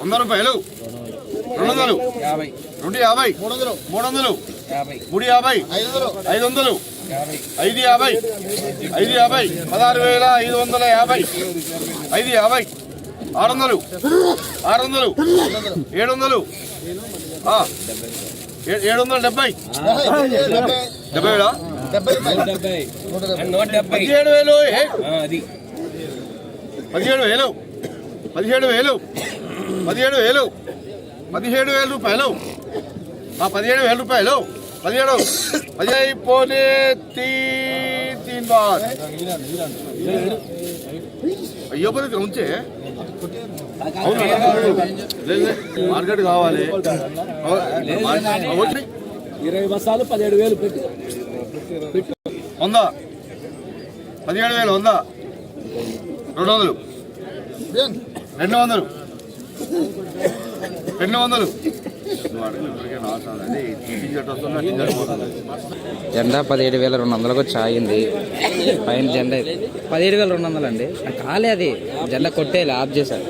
వంద రూపాయలు. రెండు వందలు. యాభై. రెండు యాభై. మూడు వందలు మూడు వందలు. యాభై. మూడు యాభై. ఐదు వందలు ఐదు వందలు. యాభై. ఐదు యాభై. ఐదు యాభై. పదహారు వేల ఐదు వందల యాభై. ఐదు యాభై. ఆరు వందలు ఆరు వందలు ఏడు వందలు ఏడు వందల డెబ్బై. డెబ్బై. డెబ్బై వేల? పదిహేడు వేలు అది పదిహేడు వేలు పదిహేడు వేలు పదిహేడు వేలు పదిహేడు వేల రూపాయలు ఆ పదిహేడు వేల రూపాయలు పదిహేడు పదిహేడు పోనే తీ తీన్ బార్ అయ్యో పది ఉంచే అవును. మార్కెట్ కావాలి. ఇరవై బస్సాలు పదిహేడు వేలు పెట్టి వంద. పదిహేడు వేలు వంద. రెండు వందలు. రెండు వందలు. రెండు వందలు. జెండా పదిహేడు వేల రెండు వందలకు వచ్చి ఆగింది పైన జెండా పదిహేడు వేల రెండు వందలు అండి కాలే అది. జెండా కొట్టేయాలి ఆఫ్ చేశారు.